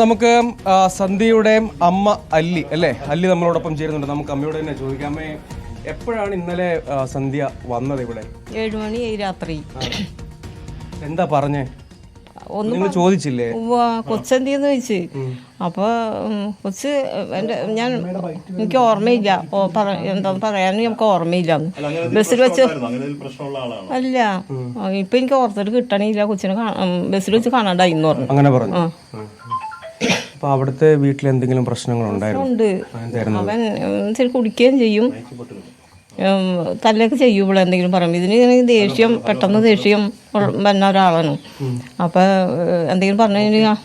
നമുക്ക് സന്ധ്യയുടെ അമ്മ അല്ലി അല്ലേ? അല്ലി നമ്മളോടൊപ്പം ചേരുന്നുണ്ട്. നമുക്ക് അമ്മയോട് തന്നെ ചോദിക്കാം. അമ്മേ എപ്പോഴാണ് ഇന്നലെ സന്ധ്യ വന്നത് ഇവിടെ? ഏഴുമണി രാത്രി. എന്താ പറഞ്ഞേ? ഒന്നും ചോദിച്ചില്ലേ? കൊച്ചെന്തിയെന്ന് ചോദിച്ചു. അപ്പൊ കൊച്ച് എന്റെ ഞാൻ എനിക്ക് ഓർമ്മയില്ല. ഓ പറ എന്താന്ന് പറയാനും നമുക്ക് ഓർമ്മയില്ല. ബസ്സിൽ വെച്ച് അല്ല. ഇപ്പൊ എനിക്ക് ഓർത്തിട്ട് കിട്ടണില്ല. കൊച്ചിനെ ബസ്സിൽ വെച്ച് കാണാണ്ടായി എന്ന് പറഞ്ഞു. അങ്ങനെ പറഞ്ഞു. ആ അപ്പൊ അവിടുത്തെ വീട്ടിൽ എന്തെങ്കിലും പ്രശ്നങ്ങൾ ഉണ്ടായിരുന്നു അവൻ ഇച്ചിരി കുടിക്കുകയും ചെയ്യും. തല്ലൊക്കെ ചെയ്യും ഇവിടെ എന്തെങ്കിലും പറയുമ്പോൾ ഇതിന് ദേഷ്യം പെട്ടെന്ന് ദേഷ്യം വന്ന ഒരാളാണ്. അപ്പൊ എന്തെങ്കിലും പറഞ്ഞു കഴിഞ്ഞാൽ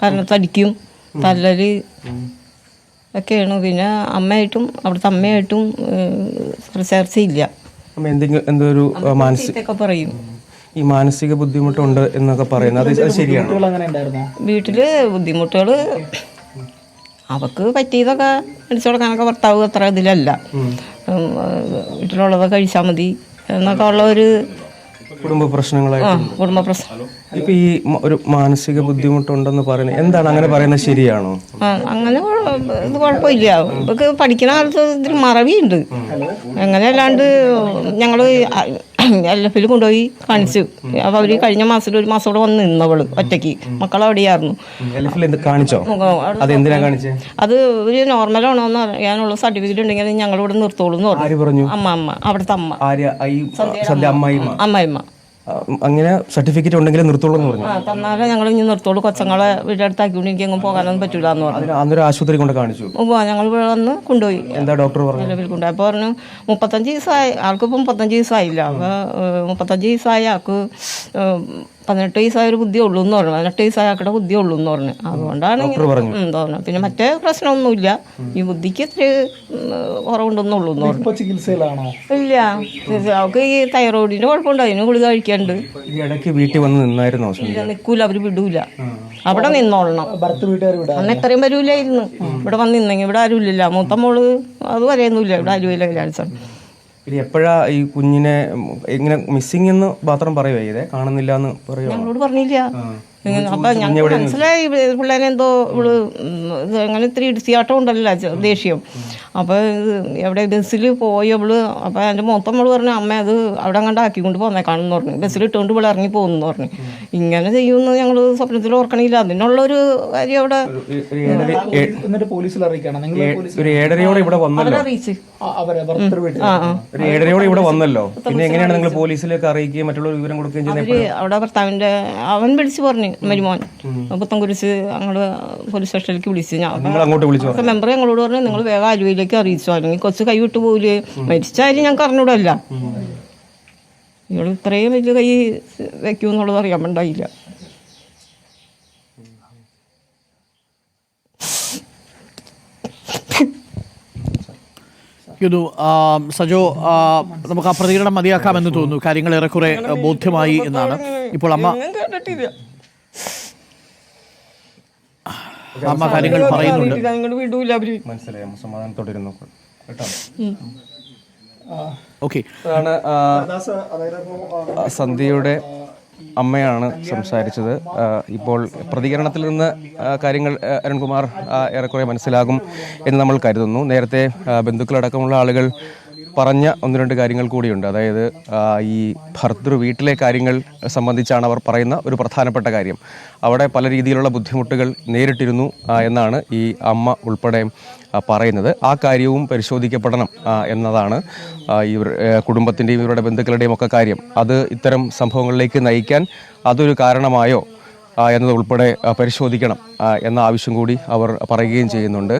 കരണത്തടിക്കും തല്ലല്. ഒക്കെയാണ്. പിന്നെ അമ്മയായിട്ടും അവിടുത്തെ അമ്മയായിട്ടും ചർച്ചയില്ല. എന്തെങ്കിലും എന്തൊരു മാനസിക പറയും. ഈ മാനസിക ബുദ്ധിമുട്ടുണ്ട് എന്നൊക്കെ പറയുന്നത്. അത് ശരിയാണ്? വീട്ടിൽ ബുദ്ധിമുട്ടുകൾ അവക്ക് പറ്റിയതൊക്കെ അടിച്ചു കൊടുക്കാനൊക്കെ ഭർത്താവ് അത്ര ഇതിലല്ല. വീട്ടിലുള്ളത് കഴിച്ചാൽ മതി എന്നൊക്കെ ഉള്ള ഒരു കുടുംബ പ്രശ്നങ്ങളായിട്ട് കുടുംബ പ്രശ്നം. ഇപ്പൊ ഈ ഒരു മാനസിക ബുദ്ധിമുട്ടുണ്ടെന്ന് പറയുന്നത് എന്താണ്? അങ്ങനെ പറയുന്നത് ശരിയാണോ? അങ്ങനെ ഇത് കുഴപ്പമില്ല. ഇവക്ക് പഠിക്കുന്ന കാലത്ത് ഇതിൽ മറവിയുണ്ട്. അങ്ങനെ അല്ലാണ്ട് ഞങ്ങൾ എൽ എഫിൽ കൊണ്ടുപോയി കാണിച്ചു. അപ്പോൾ അവർ കഴിഞ്ഞ മാസത്തിൽ ഒരു മാസം കൂടെ വന്ന് നിന്നവൾ ഒറ്റയ്ക്ക്. മക്കൾ അവിടെയായിരുന്നു. കാണിച്ചോ? അത് ഒരു കാണിച്ചേ? അത് ഒരു നോർമലാണോ എന്ന് അറിയാനുള്ള സർട്ടിഫിക്കറ്റ് ഉണ്ടെങ്കിൽ ഞങ്ങളിവിടെ നിർത്തോളൂ എന്ന് പറഞ്ഞു. അമ്മ അമ്മ. അവിടുത്തെ അമ്മ. അമ്മായിമ്മ. അങ്ങനെ സർട്ടിഫിക്കറ്റ് ഉണ്ടെങ്കിൽ നിർത്തുള്ളൂ എന്ന് പറഞ്ഞു. തന്നാലേ ഞങ്ങൾ ഇനി നിർത്തോളൂ കൊച്ചങ്ങളെ വീടിന്റെ അടുത്താക്കിക്കൊണ്ട് എനിക്ക് എങ്ങും പോകാനൊന്നും പറ്റൂല എന്ന് പറഞ്ഞു അന്നൊരു ആശുപത്രി കൊണ്ട് കാണിച്ചു. ഞങ്ങൾ ഇവിടെ വന്ന് കൊണ്ടുപോയി. എന്താ ഡോക്ടർ പറഞ്ഞു നിലവിൽ കൊണ്ടുപോയി. അപ്പോൾ പറഞ്ഞു മുപ്പത്തഞ്ച് ദിവസമായി ആൾക്കിപ്പോൾ മുപ്പത്തഞ്ച് ദിവസമായില്ല അപ്പോൾ മുപ്പത്തഞ്ച് ദിവസമായി ആൾക്ക് പതിനെട്ട് വയസ്സായ ഒരു ബുദ്ധി ഉള്ളൂ എന്ന് പറഞ്ഞു. പതിനെട്ട് വയസ്സായ ആൾക്കുടെ ബുദ്ധി ഉള്ളൂ എന്ന് പറഞ്ഞു. അതുകൊണ്ടാണ് തോന്നുന്നത് പിന്നെ മറ്റേ പ്രശ്നമൊന്നുമില്ല. ഈ ബുദ്ധിക്ക് ഇത്തിരി കുറവുണ്ടെന്നുള്ളൂ എന്ന് പറഞ്ഞു. ചികിത്സയിലാണോ? ഇല്ല. അവർക്ക് അവൾക്ക് ഈ തൈറോയിഡിന്റെ കുഴപ്പമുണ്ട്. അതിന് ഗുളിക കഴിക്കാണ്ട്. ഇടയ്ക്ക് വീട്ടിൽ വന്ന് നിന്നായിരുന്നോ? ഇല്ല നിൽക്കൂല അവർ വിടൂല. അവിടെ നിന്നോളണം. അന്ന് ഇത്രയും വരൂലായിരുന്നു. ഇവിടെ വന്ന് നിന്നെങ്കിൽ ഇവിടെ ആരും ഇല്ലല്ല മൂത്ത മോൾ അത് വരെയൊന്നുമില്ല. ഇവിടെ ആരുമില്ല കല്യാണിച്ചാണ് ഇനി എപ്പോഴാ ഈ കുഞ്ഞിനെ എങ്ങനെ ഇങ്ങനെ മിസ്സിംഗ് എന്ന് മാത്രം പറയുവോ ഇതേ കാണുന്നില്ല എന്ന് പറയുക ഞങ്ങളോട് പറഞ്ഞില്ല. അപ്പൊ ഞങ്ങൾക്ക് മനസ്സിലായി പിള്ളേരെ എന്തോ ഇവൾ അങ്ങനെ ഇത്തിരി ഇടിച്ചിയാട്ടം ഉണ്ടല്ലോ ദേഷ്യം. അപ്പൊ എവിടെ ബസ്സിൽ പോയി അവൾ അപ്പൊ എന്റെ മൊത്തം അവൾ പറഞ്ഞു അമ്മ അത് അവിടെ അങ്ങോട്ട് ആക്കിക്കൊണ്ട് കാണുന്നു പറഞ്ഞു. ബസ്സിൽ ഇട്ടുകൊണ്ട് ഇവിടെ ഇറങ്ങി പോകുന്നു പറഞ്ഞു. ഇങ്ങനെ ചെയ്യുമെന്ന് ഞങ്ങൾ സ്വപ്നത്തിൽ ഓർക്കണില്ല. അതിനുള്ള ഒരു കാര്യം അവിടെ വന്നല്ലോ. പിന്നെ എങ്ങനെയാണ് നിങ്ങൾ പോലീസിലേക്ക് അറിയിക്കുകയും മറ്റുള്ള വിവരം കൊടുക്കുകയും അവിടെ ഭർത്താവിന്റെ അവൻ വിളിച്ചു പറഞ്ഞു. മരുമോൻ. പുത്തൻകുരിശ് അങ്ങോട്ട് പോലീസ് സ്റ്റേഷനിലേക്ക് വിളിച്ചു. ഞാൻ അങ്ങോട്ട് വിളിച്ചു പറഞ്ഞു മെമ്പർ ഞങ്ങളോട് പറഞ്ഞു നിങ്ങൾ വേഗം ആലുവയിലേക്ക് അറിയിച്ചു? അല്ലെങ്കിൽ കൊച്ചു കൈവിട്ട് പോവില്ലേ മരിച്ചാലും ഞങ്ങൾക്ക് അറിഞ്ഞൂടല്ല നിങ്ങൾ ഇത്രയും വലിയ കൈ വെക്കുമെന്നുള്ളത് അറിയാൻ വേണ്ടായില്ല യുന്നു സജോ ആ, നമുക്ക് ആ പ്രതികരണം മതിയാക്കാമെന്ന് തോന്നുന്നു. കാര്യങ്ങൾ ഏറെക്കുറെ ബോധ്യമായി എന്നാണ്. ഇപ്പോൾ അമ്മ അമ്മ കാര്യങ്ങൾ പറയുന്നുണ്ട്. മനസ്സിലായി അമ്മ കേട്ടോ? ഓക്കെ. അതാണ് ആ, ആ, സന്ധ്യയുടെ അമ്മയാണ് സംസാരിച്ചത്. ഇപ്പോൾ പ്രതികരണത്തിൽ നിന്ന് കാര്യങ്ങൾ അരുൺകുമാർ ഏറെക്കുറെ മനസ്സിലാകും എന്ന് നമ്മൾ കരുതുന്നു. നേരത്തെ ബന്ധുക്കളടക്കമുള്ള ആളുകൾ പറഞ്ഞ ഒന്ന് രണ്ട് കാര്യങ്ങൾ കൂടിയുണ്ട്. അതായത് ഈ ഭർത്തൃ വീട്ടിലെ കാര്യങ്ങൾ സംബന്ധിച്ചാണ് അവർ പറയുന്ന ഒരു പ്രധാനപ്പെട്ട കാര്യം. അവിടെ പല രീതിയിലുള്ള ബുദ്ധിമുട്ടുകൾ നേരിട്ടിരുന്നു എന്നാണ് ഈ അമ്മ ഉൾപ്പെടെ പറയുന്നത്. ആ കാര്യവും പരിശോധിക്കപ്പെടണം എന്നതാണ് ഇവർ കുടുംബത്തിന്റെയും ഇവരുടെ ബന്ധുക്കളുടെയും ഒക്കെ കാര്യം. അത് ഇത്തരം സംഭവങ്ങളിലേക്ക് നയിക്കാൻ അതൊരു കാരണമായോ എന്നത് ഉൾപ്പെടെ പരിശോധിക്കണം എന്ന ആവശ്യം കൂടി അവർ പറയുകയും ചെയ്യുന്നുണ്ട്.